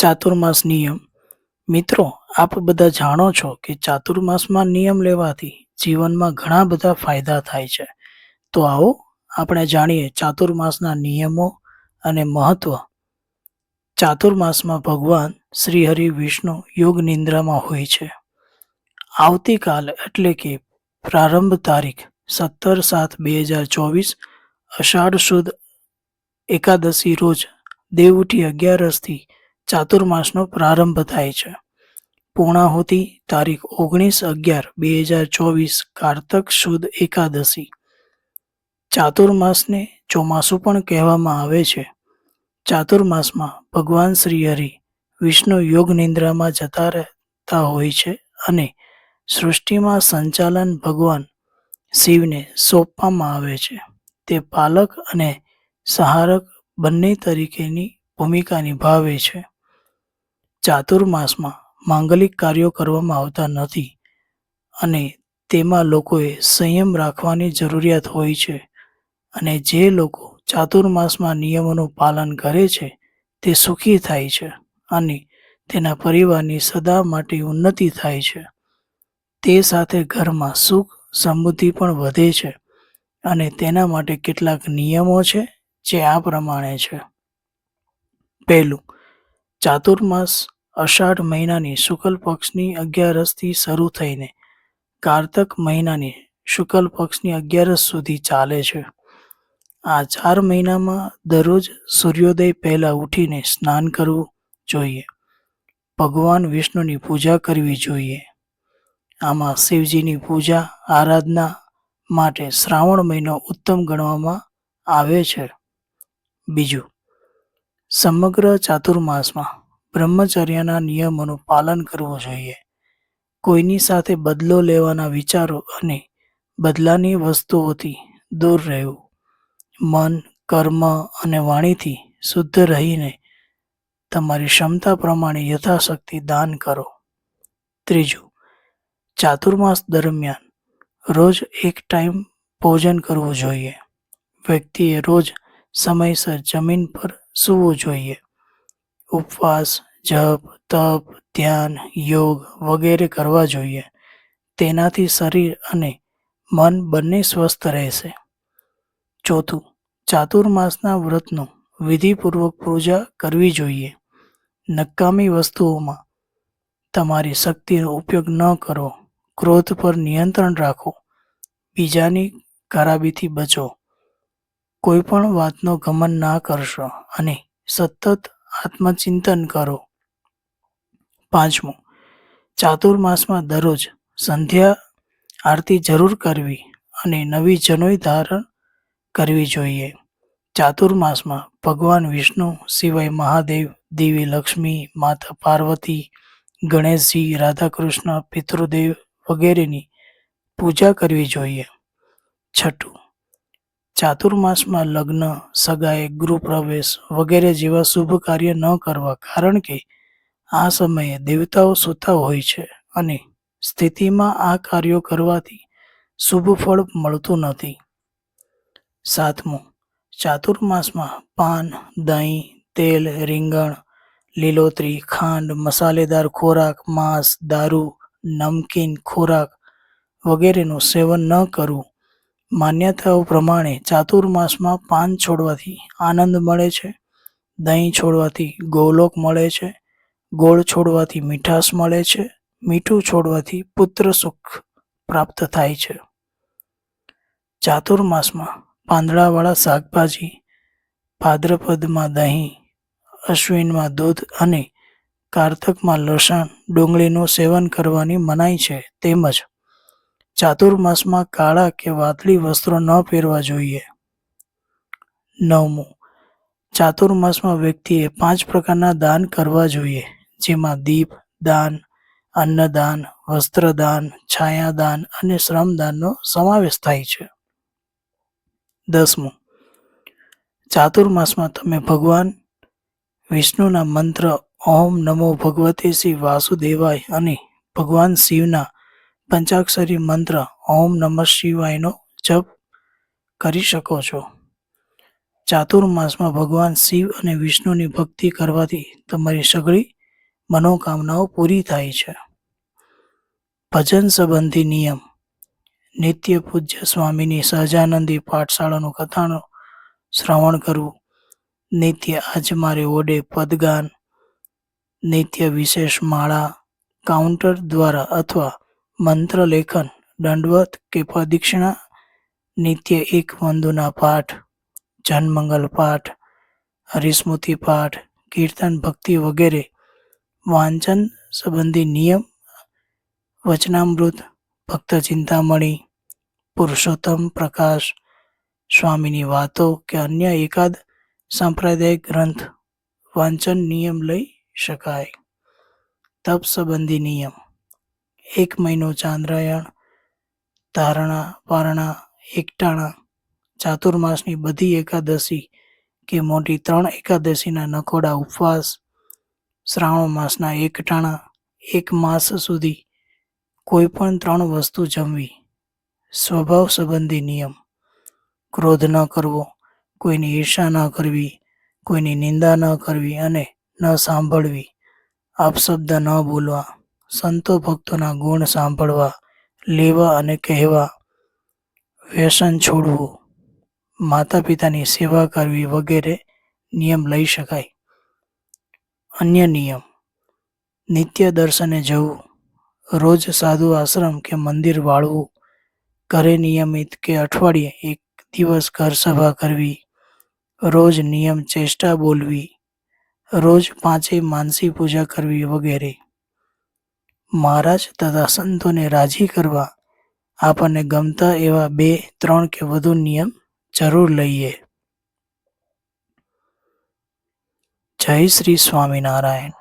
ચાતુર્માસ નિયમ. મિત્રો, આપ બધા જાણો છો કે ચાતુર્માસમાં નિયમ લેવાથી જીવનમાં ઘણા બધા ફાયદા થાય છે. તો આવો, આપણે જાણીએ ચાતુર્માસના નિયમો અને મહત્વ. ચાતુર્માસમાં ભગવાન શ્રી હરિ વિષ્ણુ યોગ નિંદ્રામાં હોય છે. આવતીકાલ એટલે કે પ્રારંભ તારીખ સત્તર સાત બે હજાર ચોવીસ, અષાઢ સુદ એકાદશી રોજ દેવઉઠી અગિયારસથી ચાતુર્માસનો પ્રારંભ થાય છે. પૂર્ણાહુતિ તારીખ ઓગણીસ અગિયાર બે હજાર ચોવીસ કારતક સુદ એકાદશી. ચાતુર્માસને ચોમાસું પણ કહેવામાં આવે છે. ચાતુર્માસમાં ભગવાન શ્રી હરિ વિષ્ણુ યોગ નિંદ્રામાં જતા રહેતા હોય છે અને સૃષ્ટિમાં સંચાલન ભગવાન શિવને સોંપવામાં આવે છે. તે પાલક અને સહારક બંને તરીકેની ભૂમિકા નિભાવે છે. ચાતુર્માસમાં માંગલિક કાર્યો કરવામાં આવતા નથી અને તેમાં લોકોએ સંયમ રાખવાની જરૂરિયાત હોય છે અને જે લોકો ચાતુર્માસમાં નિયમોનું પાલન કરે છે તે સુખી થાય છે અને તેના પરિવારની સદા માટે ઉન્નતિ થાય છે. તે સાથે ઘરમાં સુખ સમૃદ્ધિ પણ વધે છે અને તેના માટે કેટલાક નિયમો છે જે આ પ્રમાણે છે. પહેલું ચાતુર્માસ અષાઢ મહિનાની શુક્લ પક્ષની અગિયારસથી શરૂ થઈને કારતક મહિનાની શુક્લ પક્ષની અગિયારસ સુધી ચાલે છે. આ ચાર મહિનામાં દરરોજ સૂર્યોદય પહેલાં ઉઠીને સ્નાન કરવું જોઈએ. ભગવાન વિષ્ણુની પૂજા કરવી જોઈએ. આમાં શિવજીની પૂજા, આરાધના માટે શ્રાવણ મહિનો ઉત્તમ ગણવામાં આવે છે. બીજું સમગ્ર ચાતુર્માસમાં બ્રહ્મચર્યના નિયમોનું પાલન કરવું જોઈએ. કોઈની સાથે બદલો લેવાના વિચારો અને બદલાની વસ્તુઓથી દૂર રહેવું. મન, કર્મ અને વાણીથી શુદ્ધ રહીને તમારી ક્ષમતા પ્રમાણે યથાશક્તિ દાન કરો. ત્રીજું, ચાતુર્માસ દરમિયાન રોજ એક ટાઈમ ભોજન કરવું જોઈએ. વ્યક્તિએ રોજ સમયસર જમીન પર સૂવું જોઈએ. ઉપવાસ, જપ, તપ, ધ્યાન, યોગ વગેરે કરવા જોઈએ. તેનાથી શરીર અને મન બંને સ્વસ્થ રહેશે. ચોથું, ચાતુર્માસના વ્રતનું વિધિપૂર્વક પૂજા કરવી જોઈએ. નકામી વસ્તુઓમાં તમારી શક્તિનો ઉપયોગ ન કરો. ક્રોધ પર નિયંત્રણ રાખો. બીજાની ખરાબીથી બચો. કોઈ પણ વાતનો ગમન ના કરશો અને સતત આત્મચિંતન કરો. પાંચમું ચાતુર્માસમાં દરરોજ સંધ્યા આરતી જરૂર કરવી અને નવી જનોઈ ધારણ કરવી જોઈએ. ચાતુર્માસમાં ભગવાન વિષ્ણુ સિવાય મહાદેવ, દેવી લક્ષ્મી, માતા પાર્વતી, ગણેશજી, રાધાકૃષ્ણ, પિતૃદેવ વગેરેની પૂજા કરવી જોઈએ. છઠ્ઠું ચાતુર્માસમાં લગ્ન, સગાઈ, ગૃહપ્રવેશ વગેરે જેવા શુભ કાર્ય ન કરવા કારણ કે આ સમયે દેવતાઓ સૂતા હોય છે અને સ્થિતિમાં આ કાર્યો કરવાથી શુભ ફળ મળતું નથી. સાતમું, ચાતુર્માસમાં પાન, દહીં, તેલ, રીંગણ, લીલોતરી, ખાંડ, મસાલેદાર ખોરાક, માંસ, દારૂ, નમકીન ખોરાક વગેરેનું સેવન ન કરવું માન્યતાઓ પ્રમાણે ચાતુર્માસમાં પાન છોડવાથી આનંદ મળે છે. દહીં છોડવાથી ગોલોક મળે છે. ગોળ છોડવાથી મીઠાશ મળે છે. મીઠું છોડવાથી પુત્ર સુખ પ્રાપ્ત થાય છે. ચાતુર્માસમાં પાંદડાવાળા શાકભાજી, ભાદ્રપદમાં દહીં, અશ્વિનમાં દૂધ અને કારતકમાં લસણ ડુંગળીનું સેવન કરવાની મનાઈ છે તેમજ ચાતુર્માસમાં કાળા કે વાદળી વસ્ત્રો ન પહેરવા જોઈએ. નવમું ચાતુર્માસમાં વ્યક્તિએ પાંચ પ્રકારના દાન કરવા જોઈએ, જેમાં દીપ, દાન, અન્નદાન, વસ્ત્રદાન, છાયાદાન અને શ્રમદાનનો સમાવેશ થાય છે. દસમું ચાતુર્માસમાં તમે ભગવાન વિષ્ણુના મંત્ર ઓમ નમો ભગવતે શ્રી વાસુદેવાય અને ભગવાન શિવના પંચાક્ષરી મંત્ર ઓમ નમઃ શિવાયનો જપ કરી શકો છો. ચાતુર્માસમાં ભગવાન શિવ અને વિષ્ણુની ભક્તિ કરવાથી તમારી સઘળી મનોકામનાઓ પૂરી થાય છે. ભજન સંબંધી નિયમ. નિત્ય પૂજ્ય સ્વામીની સહજાનંદી પાઠશાળાનું કથાનું શ્રવણ કરવું. નિત્ય આજ મારે ઓડે પદગાન. નિત્ય વિશેષ માળા, કાઉન્ટર દ્વારા અથવા મંત્ર લેખન દંડવત કે પ્રદક્ષિણા નિત્ય એક વંદુના પાઠ, જનમંગલ પાઠ, હરિસ્મૃતિ પાઠ, કીર્તન ભક્તિ વગેરે, વાંચન સંબંધી નિયમ, વચનામૃત, ભક્ત ચિંતામણી, પુરુષોત્તમ પ્રકાશ, સ્વામીની વાતો કે અન્ય એકાદ સાંપ્રદાયિક ગ્રંથ, વાંચન નિયમ લઈ શકાય. તપ સંબંધી નિયમ. એક મહિનો ચાંદ્રાયણ ધારણા પારણા એકટાણા ચાતુર્માસની બધી એકાદશી કે મોટી ત્રણ એકાદશીના નકોડા ઉપવાસ, શ્રાવણ માસના એકટાણા, એક માસ સુધી કોઈ પણ ત્રણ વસ્તુ જમવી, સ્વભાવ સંબંધી નિયમ. ક્રોધ ન કરવો, કોઈની ઈર્ષા ન કરવી, કોઈની નિંદા ન કરવી અને ન સાંભળવી. આપશબ્દ ન બોલવા. સંતો ભક્તોના ગુણ સાંભળવા, લેવા અને કહેવા, વ્યસન છોડવું માતા પિતાની સેવા કરવી વગેરે નિયમ લઈ શકાય. અન્ય નિયમ, નિત્ય દર્શને જવું, રોજ સાધુ આશ્રમ કે મંદિર વાળવું, ઘરે નિયમિત કે અઠવાડિયે એક દિવસ ઘર સભા કરવી, રોજ નિયમ ચેષ્ટા બોલવી, રોજ પાંચેય માનસી પૂજા કરવી વગેરે. મહારાજ તથા સંતોને રાજી કરવા આપણને ગમતા એવા બે, ત્રણ કે વધુ નિયમ જરૂર લઈએ. જય શ્રી સ્વામિનારાયણ.